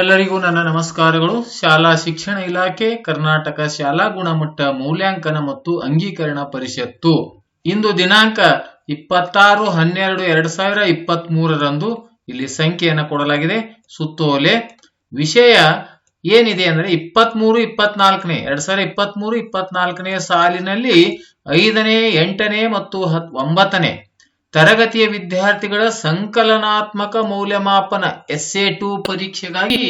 ಎಲ್ಲರಿಗೂ ನನ್ನ ನಮಸ್ಕಾರಗಳು. ಶಾಲಾ ಶಿಕ್ಷಣ ಇಲಾಖೆ, ಕರ್ನಾಟಕ ಶಾಲಾ ಗುಣಮಟ್ಟ ಮೌಲ್ಯಾಂಕನ ಮತ್ತು ಅಂಗೀಕರಣ ಪರಿಷತ್ತು. ಇಂದು ದಿನಾಂಕ ಇಪ್ಪತ್ತಾರು ಹನ್ನೆರಡು ಎರಡ್ ಸಾವಿರ ಇಪ್ಪತ್ತ್ ಮೂರರಂದು ಇಲ್ಲಿ ಸಂಖ್ಯೆಯನ್ನು ಕೊಡಲಾಗಿದೆ. ಸುತ್ತೋಲೆ, ವಿಷಯ ಏನಿದೆ ಅಂದ್ರೆ ಇಪ್ಪತ್ತ್ ಮೂರು ಇಪ್ಪತ್ನಾಲ್ಕನೇ, ಎರಡ್ ಸಾವಿರ ಇಪ್ಪತ್ತ್ ಮೂರು ಇಪ್ಪತ್ನಾಲ್ಕನೇ ಸಾಲಿನಲ್ಲಿ ಐದನೇ, ಎಂಟನೇ ಮತ್ತು ಹತ್, ಒಂಬತ್ತನೇ. ತರಗತಿಯ ವಿದ್ಯಾರ್ಥಿಗಳ ಸಂಕಲನಾತ್ಮಕ ಮೌಲ್ಯಮಾಪನ ಎಸ್ ಎ ಟು ಪರೀಕ್ಷೆಗಾಗಿ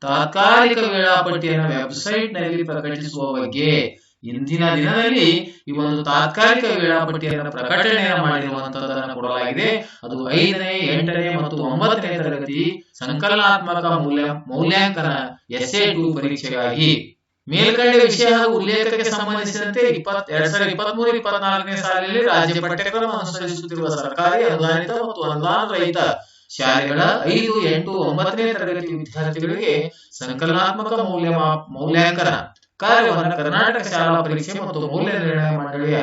ತಾತ್ಕಾಲಿಕ ವೇಳಾಪಟ್ಟಿಯನ್ನು ವೆಬ್ಸೈಟ್ನಲ್ಲಿ ಪ್ರಕಟಿಸುವ ಬಗ್ಗೆ ಇಂದಿನ ದಿನದಲ್ಲಿ ಈ ಒಂದು ತಾತ್ಕಾಲಿಕ ವೇಳಾಪಟ್ಟಿಯನ್ನು ಪ್ರಕಟಣೆ ಮಾಡಿರುವಂತಹದನ್ನು ಕೊಡಲಾಗಿದೆ. ಅದು ಐದನೇ, ಎಂಟನೇ ಮತ್ತು ಒಂಬತ್ತನೇ ತರಗತಿ ಸಂಕಲನಾತ್ಮಕ ಮೌಲ್ಯ, ಮೌಲ್ಯಾಂಕನ ಎಸ್ ಎ ಟು ಪರೀಕ್ಷೆಗಾಗಿ. ಮೇಲ್ಕಂಡ ವಿಷಯ ಹಾಗೂ ಉಲ್ಲೇಖಕ್ಕೆ ಸಂಬಂಧಿಸಿದಂತೆ ಇಪ್ಪತ್ ಎರಡ್ ಸಾವಿರದ ಇಪ್ಪತ್ತ್ ಮೂರು ಇಪ್ಪತ್ನಾಲ್ಕನೇ ಸಾಲಿನಲ್ಲಿ ರಾಜ್ಯ ಪಠ್ಯಕ್ರಮ ಅನುಸರಿಸುತ್ತಿರುವ ಸರ್ಕಾರಿ ಅನುದಾನಿತ ಮತ್ತು ಅನುದಾನ ರಹಿತ ಶಾಲೆಗಳ ಐದು, ಎಂಟು, ಒಂಬತ್ತನೇ ತರಗತಿ ವಿದ್ಯಾರ್ಥಿಗಳಿಗೆ ಸಂಕಲನಾತ್ಮಕ ಮೌಲ್ಯ ಮೌಲ್ಯಾಂಕನ. ಕಾರ್ಯವನ್ನು ಕರ್ನಾಟಕ ಶಾಲಾ ಪರೀಕ್ಷೆ ಮತ್ತು ಮೌಲ್ಯ ನಿರ್ಣಯ ಮಂಡಳಿಯ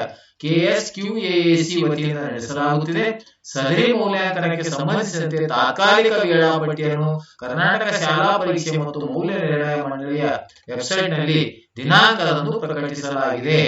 ಎಸಿ ವತಿಯಿಂದ ನಡೆಸಲಾಗುತ್ತಿದೆ. ಸದರಿ ಮೌಲ್ಯಾಂಕನಕ್ಕೆ ಸಂಬಂಧಿಸಿದಂತೆ ತಾತ್ಕಾಲಿಕ ವೇಳಾಪಟ್ಟಿಯನ್ನು ಕರ್ನಾಟಕ ಶಾಲಾ ಪರೀಕ್ಷೆ ಮತ್ತು ಮೌಲ್ಯ ನಿರ್ಣಯ ಮಂಡಳಿಯ ವೆಬ್ಸೈಟ್ನಲ್ಲಿ ದಿನಾಂಕದಂದು ಪ್ರಕಟಿಸಲಾಗಿದೆ.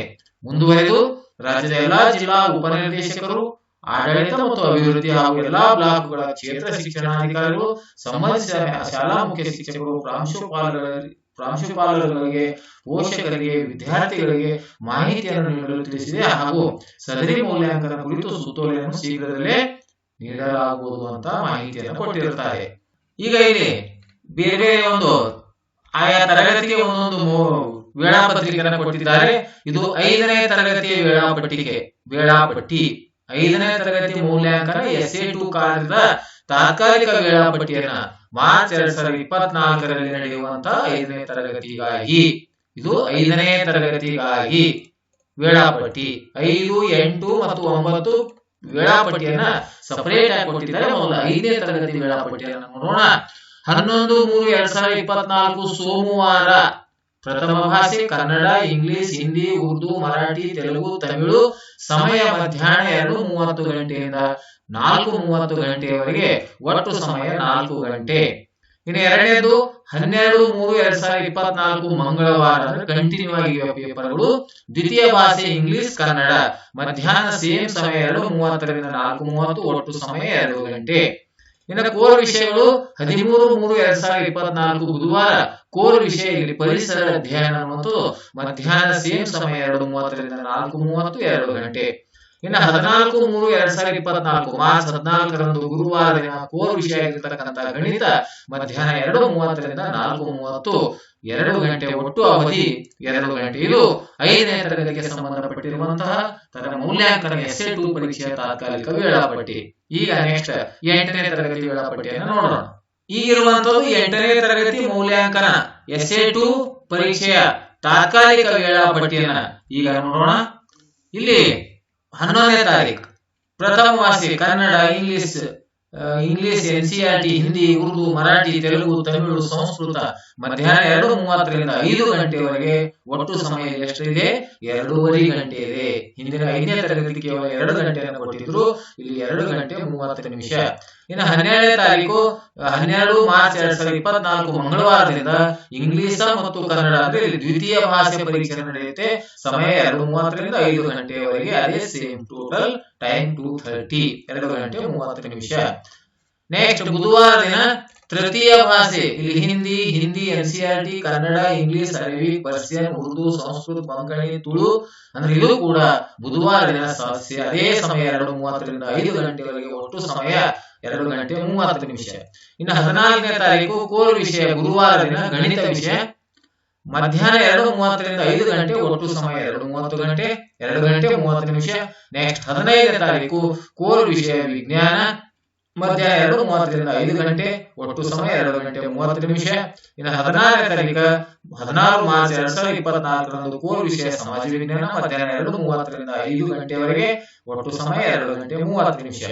ಮುಂದುವರೆದು ರಾಜ್ಯದ ಎಲ್ಲಾ ಜಿಲ್ಲಾ ಉಪನಿರ್ದೇಶಕರು ಆಡಳಿತ ಮತ್ತು ಅಭಿವೃದ್ಧಿ ಹಾಗೂ ಎಲ್ಲಾ ಬ್ಲಾಕ್ಗಳ ಕ್ಷೇತ್ರ ಶಿಕ್ಷಣಾಧಿಕಾರಿಗಳು ಸಂಬಂಧಿಸಿದ ಶಾಲಾ ಮುಖ್ಯ ಶಿಕ್ಷಕರು ಪ್ರಾಂಶುಪಾಲರ ಪ್ರಾಂಶುಪಾಲರುಗಳಿಗೆ, ಪೋಷಕರಿಗೆ, ವಿದ್ಯಾರ್ಥಿಗಳಿಗೆ ಮಾಹಿತಿಯನ್ನು ನೀಡಲು ತಿಳಿಸಿದೆ. ಹಾಗೂ ಸದರಿ ಮೌಲ್ಯಾಂಕನ ಕುರಿತು ಸುತ್ತೋಲೆಯನ್ನು ಶೀಘ್ರದಲ್ಲೇ ನೀಡಲಾಗುವುದು ಅಂತ ಮಾಹಿತಿಯನ್ನು ಕೊಟ್ಟಿರುತ್ತಾರೆ. ಈಗ ಇಲ್ಲಿ ಬೇರೆ ಬೇರೆ ಒಂದು ಆಯಾ ತರಗತಿಗೆ ಒಂದೊಂದು ವೇಳಾಪತ್ರಿಕೆಯನ್ನು ಕೊಟ್ಟಿದ್ದಾರೆ. ಇದು ಐದನೇ ತರಗತಿಯ ವೇಳಾಪಟ್ಟಿಗೆ, ವೇಳಾಪಟ್ಟಿ. ಐದನೇ ತರಗತಿ ಮೌಲ್ಯಾಂಕನ ಎಸ್ ಎ ಟು ಕಾರ್ಯದ ತಾತ್ಕಾಲಿಕ ವೇಳಾಪಟ್ಟಿಯನ್ನ ಮಾರ್ಚ್ ಎರಡ್ ಸಾವಿರದ ಇಪ್ಪತ್ನಾಲ್ಕರಲ್ಲಿ ನಡೆಯುವಂತಹ ಐದನೇ ತರಗತಿಗಾಗಿ ಇದು ಐದನೇ ತರಗತಿಗಾಗಿ ವೇಳಾಪಟ್ಟಿ. ಐದು ಎಂಟು ಮತ್ತು ಒಂಬತ್ತು ವೇಳಾಪಟ್ಟಿಯನ್ನ ಸಪರೇಟ್ ಆಗಿ ಕೊಟ್ಟಿದ್ದಾರೆ. ಮೊದಲು ಐದನೇ ತರಗತಿ ವೇಳಾಪಟ್ಟಿಯನ್ನು ನೋಡೋಣ. ಹನ್ನೊಂದು ಮೂರು ಎರಡ್ ಸಾವಿರದ ಇಪ್ಪತ್ನಾಲ್ಕು ಸೋಮವಾರ ಪ್ರಥಮ ಭಾಷೆ ಕನ್ನಡ, ಇಂಗ್ಲಿಷ್, ಹಿಂದಿ, ಉರ್ದು, ಮರಾಠಿ, ತೆಲುಗು, ತಮಿಳು, ಸಮಯ ಮಧ್ಯಾಹ್ನ ಎರಡು ಮೂವತ್ತು ಗಂಟೆಯಿಂದ ನಾಲ್ಕು ಮೂವತ್ತು ಗಂಟೆಯವರೆಗೆ ಒಟ್ಟು ಸಮಯ ನಾಲ್ಕು ಗಂಟೆ. ಇನ್ನು ಎರಡನೇದು, ಹನ್ನೆರಡು, ಮೂರು, ಎರಡ್ ಸಾವಿರದ ಇಪ್ಪತ್ನಾಲ್ಕು ಮಂಗಳವಾರ ಕಂಟಿನ್ಯೂ ಆಗಿವೆ ಪೇಪರ್ಗಳು, ದ್ವಿತೀಯ ಭಾಷೆ ಇಂಗ್ಲಿಷ್, ಕನ್ನಡ. ಮಧ್ಯಾಹ್ನ ಸೇಮ್ ಸಮಯ ಎರಡು ಮೂವತ್ತರಿಂದ ನಾಲ್ಕು ಮೂವತ್ತು, ಒಟ್ಟು ಸಮಯ ಎರಡು ಗಂಟೆ. ಇನ್ನು ಕೋರ್ ವಿಷಯಗಳು ಹದಿಮೂರು, ಮೂರು, ಎರಡ್ ಸಾವಿರದ ಇಪ್ಪತ್ನಾಲ್ಕು ಬುಧವಾರ. ಕೋರ್ ವಿಷಯ ಇಲ್ಲಿ ಪರಿಸರ ಅಧ್ಯಯನ ಮತ್ತು ಮಧ್ಯಾಹ್ನ ಸೇಮ್ ಸಮಯ ಎರಡು ಮೂವತ್ತರಿಂದ ನಾಲ್ಕು ಮೂವತ್ತು ಎರಡು ಗಂಟೆ. ಇನ್ನು ಹದಿನಾಲ್ಕು ಮೂರು ಎರಡ್ ಸಾವಿರದ ಇಪ್ಪತ್ನಾಲ್ಕು ಮಾರ್ಚ್ ಹದಿನಾಲ್ಕರಂದು ಗುರುವಾರ ದಿನ ಕೋರ್ ವಿಷಯ ಆಗಿರ್ತಕ್ಕಂಥ ಗಣಿತ ಮಧ್ಯಾಹ್ನ ಎರಡು ಮೂವತ್ತರಿಂದ ನಾಲ್ಕು ಮೂವತ್ತು, ಎರಡು ಗಂಟೆ ಒಟ್ಟು ಅವಧಿ ಎರಡು ಗಂಟೆ ಇದು. ಐದನೇ ತರಗತಿಗೆ ಸಂಬಂಧಪಟ್ಟಿರುವಂತಹ ತರ ಮೌಲ್ಯಾಂಕನ ಎಸ್ ಟು ಪರೀಕ್ಷೆಯ ತಾತ್ಕಾಲಿಕ ವೇಳಾಪಟ್ಟಿ. ಈಗ ನೆಕ್ಸ್ಟ್ ಎಂಟನೇ ತರಗತಿ ವೇಳಾಪಟ್ಟಿಯನ್ನು ನೋಡೋಣ. ಈಗಿರುವಂತದ್ದು ಎಂಟನೇ ತರಗತಿ ಮೌಲ್ಯಾಂಕನ ಎಸ್ ಎ ಟು ಪರೀಕ್ಷೆಯ ತಾತ್ಕಾಲಿಕ ವೇಳಾಪಟ್ಟಿಯನ್ನ ಈಗ ನೋಡೋಣ. ಇಲ್ಲಿ ಹನ್ನೊಂದನೇ ತಾರೀಕು ಪ್ರಥಮ ವಾಸಿ Kannada, English English, N C R T, Hindi, Urdu, Marathi, Telugu, Tamil, Sanskrit. ಮಧ್ಯಾಹ್ನ ಎರಡು ಮೂವತ್ತರಿಂದ ಐದು ಗಂಟೆವರೆಗೆ ಒಟ್ಟು ಸಮಯ ಎಷ್ಟಿದೆ? ಎರಡೂವರೆ ಗಂಟೆ ಇದೆ ಹಿಂದಿನ ಐದನೇ ತರಗತಿ ಕೇವಲ ಎರಡು ಗಂಟೆಯನ್ನು ಕೊಟ್ಟಿದ್ರು. ಇಲ್ಲಿ ಎರಡು ಗಂಟೆ ಮೂವತ್ತು ನಿಮಿಷ. ಇನ್ನು ಹನ್ನೆರಡನೇ ತಾರೀಕು, ಹನ್ನೆರಡು ಮಾರ್ಚ್ ಎರಡ್ ಸಾವಿರದ ಇಪ್ಪತ್ನಾಲ್ಕು ಮಂಗಳವಾರದಿಂದ ಇಂಗ್ಲಿಷ ಮತ್ತು ಕನ್ನಡ, ಅಂದ್ರೆ ದ್ವಿತೀಯ ಭಾಷೆ ಪರೀಕ್ಷೆ ನಡೆಯುತ್ತೆ. ಸಮಯ ಎರಡು ಮೂವತ್ತರಿಂದ ಐದು ಗಂಟೆಯವರೆಗೆ ಅದೇ same total time two thirty ಎರಡು ಗಂಟೆ ಮೂವತ್ತು ನಿಮಿಷ. ನೆಕ್ಸ್ಟ್ ಬುಧವಾರ ದಿನ ತೃತೀಯ ಭಾಷೆ, ಇಲ್ಲಿ Hindi Hindi N T Kannada English Arabic Persian Urdu Sanskrit Bengali Tulu, ಅಂದ್ರೆ ಇದು ಕೂಡ ಬುಧವಾರ ದಿನ ಸ- ಸ- ಅದೇ ಸಮಯ ಎರಡು ಮೂವತ್ತರಿಂದ ಐದು ಗಂಟೆವರೆಗೆ ಒಟ್ಟು ಸಮಯ ಎರಡು ಗಂಟೆ ಮೂವತ್ತು ನಿಮಿಷ. ಇನ್ನು ಹದಿನಾಲ್ಕನೇ ತಾರೀಕು ಕೋರ್ ವಿಷಯ ಗುರುವಾರ ದಿನ ಗಣಿತ ವಿಷಯ. ಮಧ್ಯಾಹ್ನ ಎರಡು ಮೂವತ್ತರಿಂದ ಐದು ಗಂಟೆ ಒಟ್ಟು ಸಮಯ ಎರಡು ಮೂವತ್ತು ಗಂಟೆ, ಎರಡು ಗಂಟೆ ಮೂವತ್ತು ನಿಮಿಷ. ನೆಕ್ಸ್ಟ್ ಹದಿನೈದನೇ ತಾರೀಕು ಕೋರ್ ವಿಷಯ, ವಿಜ್ಞಾನ. ಮಧ್ಯಾಹ್ನ ಎರಡು ಮೂವತ್ತರಿಂದ ಐದು ಗಂಟೆ, ಒಟ್ಟು ಸಮಯ ಎರಡು ಗಂಟೆ ಮೂವತ್ತು ನಿಮಿಷ. ಇನ್ನು ಹದಿನಾರನೇ ತಾರೀಕು ಹದಿನಾರು ಮಾರ್ಚ್ ಎರಡ್ ಸಾವಿರದ ಇಪ್ಪತ್ನಾಲ್ಕರಂದು ಕೋರ್ ವಿಷಯ ಸಮಾಜ ವಿಜ್ಞಾನ ಮಧ್ಯಾಹ್ನ ಎರಡು ಮೂವತ್ತರಿಂದ ಐದು ಗಂಟೆವರೆಗೆ, ಒಟ್ಟು ಸಮಯ ಎರಡು ಗಂಟೆ ಮೂವತ್ತು ನಿಮಿಷ.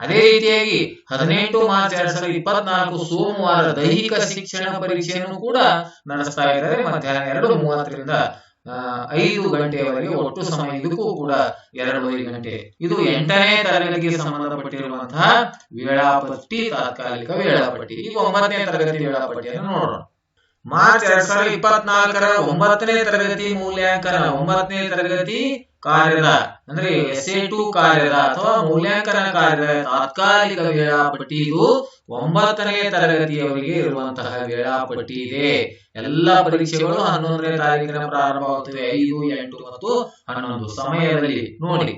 ಅದೇ ರೀತಿಯಾಗಿ ಹದಿನೆಂಟು ಮಾರ್ಚ್ ಎರಡ್ ಸಾವಿರದ ಇಪ್ಪತ್ನಾಲ್ಕು ಸೋಮವಾರ ದೈಹಿಕ ಶಿಕ್ಷಣ ಪರೀಕ್ಷೆಯನ್ನು ಕೂಡ ನಡೆಸ್ತಾ ಇದ್ದಾರೆ. ಮಧ್ಯಾಹ್ನ ಎರಡು ಮೂವತ್ತರಿಂದ ಐದು ಗಂಟೆಯವರೆಗೆ ಒಟ್ಟು ಸಮಯ ಇದಕ್ಕೂ ಕೂಡ ಎರಡೂವರೆ ಗಂಟೆ. ಇದು ಎಂಟನೇ ತರಗತಿಗೆ ಸಂಬಂಧಪಟ್ಟಿರುವಂತಹ ವೇಳಾಪಟ್ಟಿ ತಾತ್ಕಾಲಿಕ ವೇಳಾಪಟ್ಟಿ. ಈಗ ಒಂಬತ್ತನೇ ತರಗತಿ ವೇಳಾಪಟ್ಟಿಯನ್ನು ನೋಡೋಣ. ಮಾರ್ಚ್ ಎರಡ್ ಸಾವಿರದ ಇಪ್ಪತ್ನಾಲ್ಕರ ಒಂಬತ್ತನೇ ತರಗತಿ ಮೌಲ್ಯಾಂಕನ ಒಂಬತ್ತನೇ ತರಗತಿ ಕಾರ್ಯದ, ಅಂದ್ರೆ ಎಸ್ ಎ ಟು ಕಾರ್ಯದ ಅಥವಾ ಮೌಲ್ಯಾಂಕನ ಕಾರ್ಯದ ತಾತ್ಕಾಲಿಕ ವೇಳಾಪಟ್ಟಿ ಇದು ಒಂಬತ್ತನೇ ತರಗತಿಯವರಿಗೆ ಇರುವಂತಹ ವೇಳಾಪಟ್ಟಿ ಇದೆ. ಎಲ್ಲ ಪರೀಕ್ಷೆಗಳು ಹನ್ನೊಂದನೇ ತಾರೀಕಿನ ಪ್ರಾರಂಭವಾಗುತ್ತವೆ, ಐದು, ಎಂಟು ಮತ್ತು ಹನ್ನೊಂದು ಸಮಯದಲ್ಲಿ. ನೋಡಿ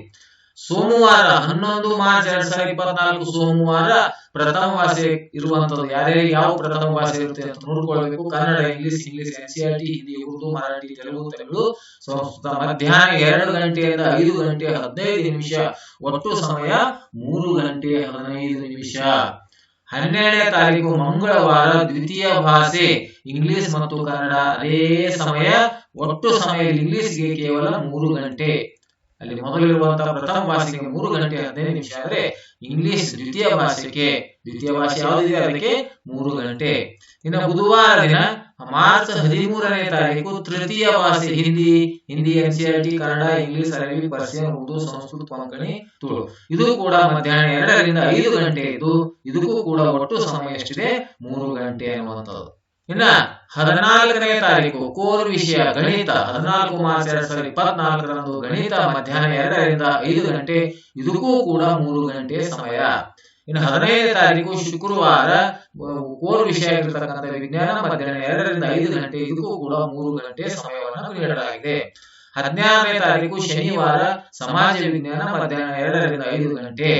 ಸೋಮವಾರ ಹನ್ನೊಂದು ಮಾರ್ಚ್ ಎರಡ್ ಸಾವಿರದ ಇಪ್ಪತ್ನಾಲ್ಕು ಸೋಮವಾರ ಪ್ರಥಮ ಭಾಷೆ ಇರುವಂತದ್ದು. ಯಾರ್ಯಾರಿಗೆ ಯಾವ ಪ್ರಥಮ ಭಾಷೆ ಇರುತ್ತೆ ಅಂತ ನೋಡ್ಕೊಳ್ಬೇಕು. Kannada, English English NCRT Hindi, Urdu, Marathi, Telugu Tamil Sanskrit ಮಧ್ಯಾಹ್ನ ಎರಡು ಗಂಟೆಯಿಂದ ಐದು ಗಂಟೆ ಹದಿನೈದು ನಿಮಿಷ. ಒಟ್ಟು ಸಮಯ ಮೂರು ಗಂಟೆ ಹದಿನೈದು ನಿಮಿಷ. ಹನ್ನೆರಡನೇ ತಾರೀಕು ಮಂಗಳವಾರ ದ್ವಿತೀಯ ಭಾಷೆ ಇಂಗ್ಲಿಷ್ ಮತ್ತು ಕನ್ನಡ. ಅದೇ ಸಮಯ, ಒಟ್ಟು ಸಮಯ ಇಂಗ್ಲಿಷ್ಗೆ ಕೇವಲ ಮೂರು ಗಂಟೆ. ಅಲ್ಲಿ ಮೊದಲಿರುವಂತಹ ಪ್ರಥಮ ಭಾಷೆಗೆ ಮೂರು ಗಂಟೆ ಹದಿನೈದು ನಿಮಿಷ ಆದ್ರೆ ಇಂಗ್ಲಿಷ್ ದ್ವಿತೀಯ ಭಾಷೆಗೆ ದ್ವಿತೀಯ ಭಾಷೆ ಯಾವುದಿದೆ ಅದಕ್ಕೆ? ಮೂರು ಗಂಟೆ. ಇನ್ನು ಬುಧವಾರ ದಿನ ಮಾರ್ಚ್ ಹದಿಮೂರನೇ ತಾರೀಕು ತೃತೀಯ ಭಾಷೆ ಹಿಂದಿ ಹಿಂದಿ ಎನ್ಸಿಆರ್ಟಿ ಕನ್ನಡ, ಇಂಗ್ಲಿಷ್, ಅರಬಿ ಪರ್ಸಿಯನ್ ಉರ್ದು, ಸಂಸ್ಕೃತ ಕೊಂಕಣಿ ತುಳು. ಇದು ಕೂಡ ಮಧ್ಯಾಹ್ನ ಎರಡರಿಂದ ಐದು ಗಂಟೆ ಇದ್ದು ಇದಕ್ಕೂ ಕೂಡ ಒಟ್ಟು ಸಮಯ ಎಷ್ಟಿದೆ? ಮೂರು ಗಂಟೆ ಅನ್ನುವಂಥದ್ದು. ಇನ್ನ ಹದಿನಾಲ್ಕನೇ ತಾರೀಕು ಕೋರ್ ವಿಷಯ ಗಣಿತ ಹದಿನಾಲ್ಕು ಮಾರ್ಚ್ ಎರಡ್ ಸಾವಿರದ ಇಪ್ಪತ್ನಾಲ್ಕರಂದು ಗಣಿತ ಮಧ್ಯಾಹ್ನ ಎರಡರಿಂದ ಐದು ಗಂಟೆ, ಇದಕ್ಕೂ ಕೂಡ ಮೂರು ಗಂಟೆ ಸಮಯ. ಇನ್ನು ಹದಿನೈದನೇ ತಾರೀಕು ಶುಕ್ರವಾರ ಕೋರ್ ವಿಷಯ ಆಗಿರ್ತಕ್ಕಂಥ ವಿಜ್ಞಾನ ಮಧ್ಯಾಹ್ನ ಎರಡರಿಂದ ಐದು ಗಂಟೆ, ಇದಕ್ಕೂ ಕೂಡ ಮೂರು ಗಂಟೆ ಸಮಯವನ್ನು ನೀಡಲಾಗಿದೆ. ಹದಿನಾರನೇ ತಾರೀಕು ಶನಿವಾರ ಸಮಾಜ ವಿಜ್ಞಾನ ಮಧ್ಯಾಹ್ನ ಎರಡರಿಂದ ಐದು ಗಂಟೆ.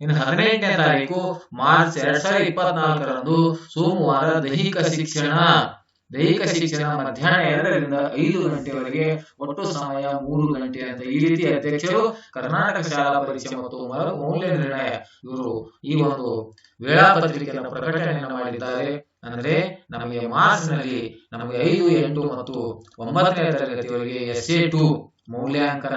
ಇನ್ನು ಹದಿನೆಂಟನೇ ತಾರೀಕು ಮಾರ್ಚ್ ಎರಡ್ ಸಾವಿರದ ಇಪ್ಪತ್ನಾಲ್ಕರಂದು ಸೋಮವಾರ ದೈಹಿಕ ಶಿಕ್ಷಣ. ದೈಹಿಕ ಶಿಕ್ಷಣ ಮಧ್ಯಾಹ್ನ ಎರಡರಿಂದ ಐದು ಗಂಟೆವರೆಗೆ, ಒಟ್ಟು ಸಮಯ ಮೂರು ಗಂಟೆ ಅಂತ ಈ ರೀತಿ ಅಧ್ಯಕ್ಷರು ಕರ್ನಾಟಕ ಶಾಲಾ ಪರೀಕ್ಷೆ ಮತ್ತು ಮೌಲ್ಯ ನಿರ್ಣಯ. ಇವರು ಈ ಒಂದು ವೇಳಾಪತ್ರಿಕೆಯನ್ನು ಪ್ರಕಟಣೆಯನ್ನು ಮಾಡಿದ್ದಾರೆ. ಅಂದ್ರೆ ನಮಗೆ ಮಾರ್ಚ್ನಲ್ಲಿ ನಮಗೆ ಐದು, ಎಂಟು ಮತ್ತು ಒಂಬತ್ತನೇ ತರಗತಿಯವರೆಗೆ ಎಸ್ ಎ ಟು ಮೌಲ್ಯಾಂಕನ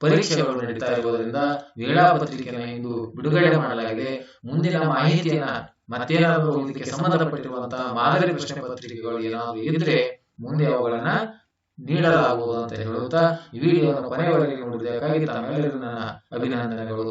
ಪರೀಕ್ಷೆಗಳು ನಡೀತಾ ಇರುವುದರಿಂದ ವೇಳಾಪತ್ರಿಕೆಯನ್ನು ಇಂದು ಬಿಡುಗಡೆ ಮಾಡಲಾಗಿದೆ. ಮುಂದಿನ ಮಾಹಿತಿಯನ್ನ ಮತ್ತೇನಾದರೂ ಇದಕ್ಕೆ ಸಂಬಂಧಪಟ್ಟಿರುವಂತಹ ಮಾದರಿ ಪ್ರಶ್ನೆ ಪತ್ರಿಕೆಗಳು ಏನಾದರೂ ಇದ್ರೆ ಮುಂದೆ ಅವುಗಳನ್ನ ನೀಡಲಾಗುವುದು ಅಂತ ಹೇಳುತ್ತಾ ಈ ವಿಡಿಯೋವನ್ನು ಕೊನೆಯವರೆಗೆ ನೋಡಿದ್ದಕ್ಕಾಗಿ ತಮ್ಮೆಲ್ಲರಿಗೂ ನನ್ನ ಅಭಿನಂದನೆಗಳು.